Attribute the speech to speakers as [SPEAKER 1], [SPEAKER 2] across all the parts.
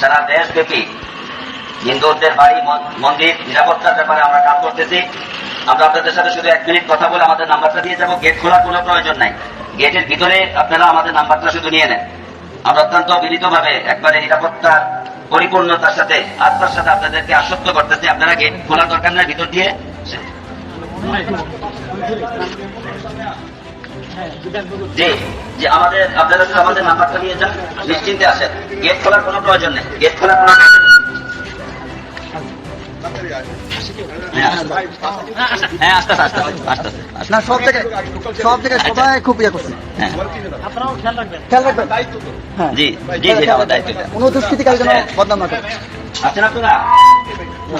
[SPEAKER 1] সারা দেশব্যাপী হিন্দুদের বাড়ি মন্দির, নিরাপত্তার ব্যাপারে আমরা কাজ করতেছি। আমরা আপনাদের সাথে শুধু এক মিনিট কথা বলে আমাদের নাম্বারটা দিয়ে যাব। গেট খোলার কোনো প্রয়োজন নাই। গেটের ভিতরে আপনারা আমাদের নাম্বারটা শুধু নিয়ে নেন। আমরা অত্যন্ত বিনীতভাবে একবারে নিরাপত্তার পরিপূর্ণতার সাথে আত্মার সাথে আপনাদেরকে আশ্বস্ত করতেছি। আপনারা গেট খোলার দরকার নাই ভিতর দিয়ে। জি যে আমাদের আপনারা শুধু আমাদের নাম্বারটা নিয়ে যান নিশ্চিন্তে আসেন। গেট খোলার কোনো প্রয়োজন নেই গেট খোলার কোনো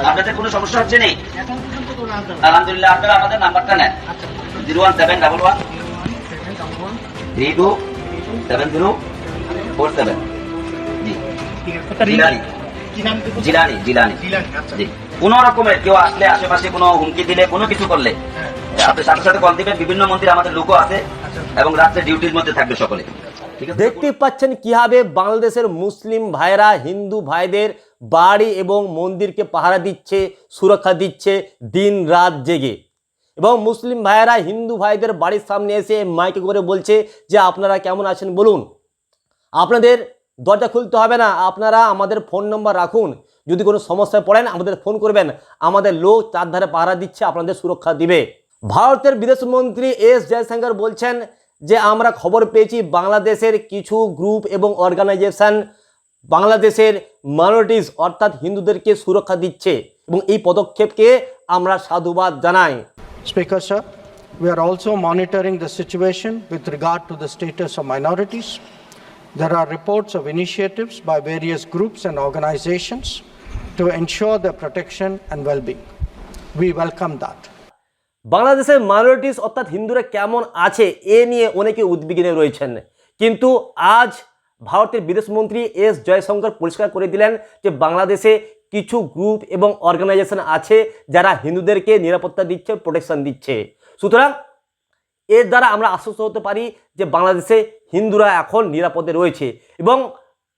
[SPEAKER 1] আপনাদের কোনো সমস্যা হচ্ছে নেই আলহামদুলিল্লাহ আপনারা আমাদের নাম্বারটা নেন। Zero one seven double one three two seven zero four seven G Jilani. Jilani Jilani. G. কোন রকমের কেউ আসলে আশেপাশে কোনো হুমকি দিলে কোনো কিছু করলে আপনি সাথে সাথে কল দিবেন বিভিন্ন মন্দির আমাদের লোকও আছে এবং রাত্রে ডিউটির মধ্যে থাকবে সকলে।
[SPEAKER 2] দেখতে পাচ্ছেন কীভাবে বাংলাদেশের মুসলিম ভাইরা হিন্দু ভাইদের বাড়ি এবং মন্দিরকে পাহারা দিচ্ছে সুরক্ষা দিচ্ছে দিন রাত জেগে। এবং মুসলিম ভাইয়েরা হিন্দু ভাইদের বাড়ির সামনে এসে মাইকে করে বলছে যে আপনারা কেমন আছেন বলুন। আপনাদের দরজা খুলতে হবে না, আপনারা আমাদের ফোন নম্বর রাখুন। যদি কোনো সমস্যায় পড়েন, আমাদের ফোন করবেন। আমাদের লোক চারধারে পাহারা দিচ্ছে, আপনাদের সুরক্ষা দিবে। ভারতের বিদেশমন্ত্রী এস জয়শঙ্কর বলছেন যে, আমরা খবর পেয়েছি বাংলাদেশের কিছু গ্রুপ এবং অর্গানাইজেশন বাংলাদেশের মাইনরিটিস অর্থাৎ হিন্দুদেরকে সুরক্ষা দিচ্ছে এবং এই পদক্ষেপকে আমরা সাধুবাদ জানাই।
[SPEAKER 3] Speaker, sir, we are also monitoring the situation with regard to the status of minorities. There are reports of initiatives by various groups and organizations to ensure their protection and well-being. We welcome that.
[SPEAKER 2] বাংলাদেশের minorities অর্থাৎ হিন্দুরা কেমন আছে এ নিয়ে অনেকে উদ্বিগ্নে রয়েছেন কিন্তু আজ ভারতের বিদেশমন্ত্রী এস জয়শঙ্কর পরিষ্কার করে দিলেন যে বাংলাদেশে কিছু গ্রুপ এবং অর্গানাইজেশন আছে যারা হিন্দুদেরকে নিরাপত্তা দিচ্ছে প্রোটেকশন দিচ্ছে। সুতরাং এর দ্বারা আমরা আশ্বস্ত হতে পারি যে বাংলাদেশে হিন্দুরা এখন নিরাপদে রয়েছে এবং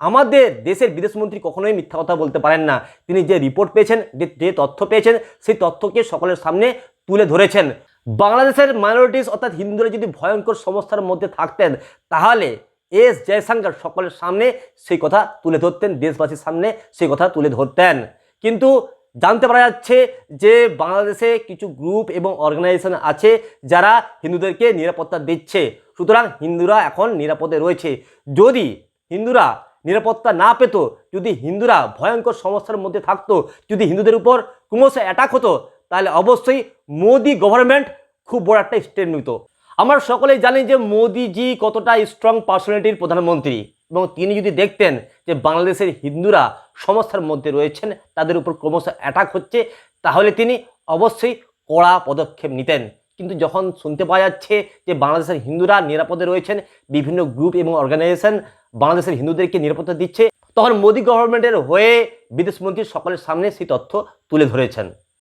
[SPEAKER 2] আমাদের দেশের বিদেশমন্ত্রী কখনোই মিথ্যা কথা বলতে পারেন না। তিনি যে রিপোর্ট পেয়েছেন, যে তথ্য পেয়েছেন, সেই তথ্যকে সকলের সামনে তুলে ধরেছেন। বাংলাদেশের মাইনরিটিস অর্থাৎ হিন্দুরা যদি ভয়ঙ্কর সমস্যার মধ্যে থাকতেন, তাহলে এস জয়শঙ্কর সকলের সামনে সেই কথা তুলে ধরতেন, দেশবাসীর সামনে সেই কথা তুলে ধরতেন। কিন্তু জানতে পারা যাচ্ছে যে বাংলাদেশে কিছু গ্রুপ এবং অর্গানাইজেশন আছে যারা হিন্দুদেরকে নিরাপত্তা দিচ্ছে। সুতরাং হিন্দুরা এখন নিরাপদে রয়েছে। যদি হিন্দুরা নিরাপত্তা না পেত, যদি হিন্দুরা ভয়ঙ্কর সমস্যার মধ্যে থাকতো, যদি হিন্দুদের উপর ক্রমশ অ্যাটাক হতো, তাহলে অবশ্যই মোদি গভর্নমেন্ট খুব বড় একটা স্টেপ নিত। আমরা সকলেই জানি যে মোদিজি কতটা স্ট্রং পার্সোনালিটির প্রধানমন্ত্রী এবং তিনি যদি দেখতেন যে বাংলাদেশের হিন্দুরা সমস্যার মধ্যে রয়েছেন, তাদের উপর ক্রমশ অ্যাটাক হচ্ছে, তাহলে তিনি অবশ্যই কড়া পদক্ষেপ নিতেন। কিন্তু যখন শুনতে পাওয়া যাচ্ছে যে বাংলাদেশের হিন্দুরা নিরাপদে রয়েছেন, বিভিন্ন গ্রুপ এবং অর্গানাইজেশন বাংলাদেশের হিন্দুদেরকে নিরাপত্তা দিচ্ছে, তখন মোদী গভর্নমেন্টের হয়ে বিদেশমন্ত্রী সকলের সামনে সেই তথ্য তুলে ধরেছেন।